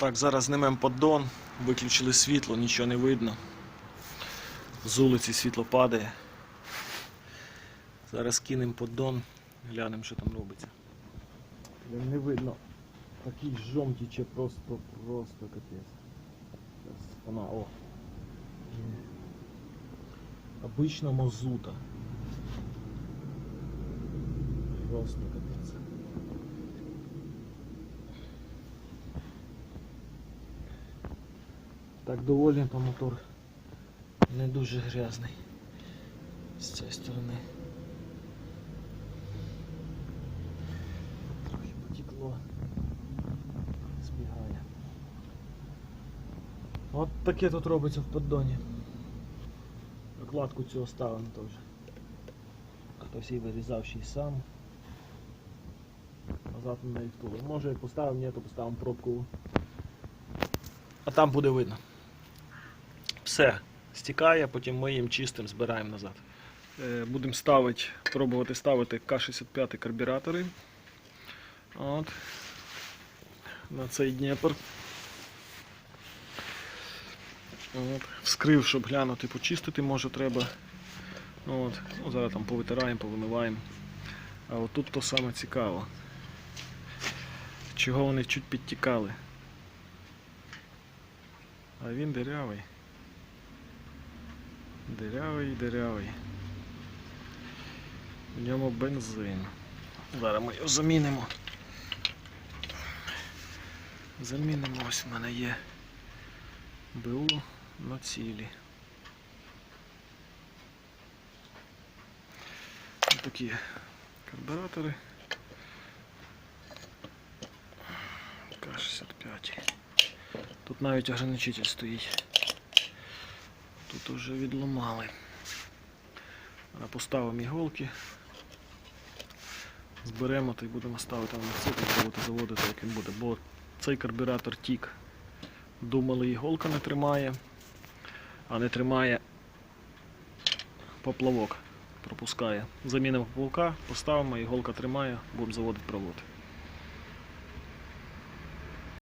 Так, зараз знімемо поддон, виключили світло, нічого не видно. З вулиці світло падає. Зараз кинемо поддон, глянемо, що там робиться. Не видно. Такий жом тече просто, просто капець. Зараз вона, о. Обична мазута. Просто капець. Так доволі то мотор не дуже грязний з цієї сторони. Трохи потекло. Збігає. От таке тут робиться в поддоні. Прокладку цю оставимо теж. Хтось її вирізав ще й сам. Назад на неї втулив. Може поставимо, ні, то поставимо пробку. А там буде видно. Все, стікає, потім ми їм чистим збираємо назад. Е, Будемо ставити, пробувати ставити К-65 карбюратори. От. На цей Дніпр. От. Вскрив, щоб глянути, почистити, може треба. От. Ну, зараз там повитираємо, повимиваємо. А от тут то саме цікаво. Чого вони чуть підтікали. А він дирявий. Дирявий, дирявий. В ньому бензин. Зараз ми його замінимо. Замінимо, ось в мене є БУ на цілі. Ось такі карбюратори. К-65. Тут навіть ограничитель стоїть. Тут уже відломали. А Поставимо іголки. Зберемо та й будемо ставити на цикл, пробувати заводити, як він буде. Бо цей карбюратор тік. Думали, іголка не тримає, а не тримає поплавок. Пропускає. Замінимо поплавка, поставимо, іголка тримає, будемо заводити провод.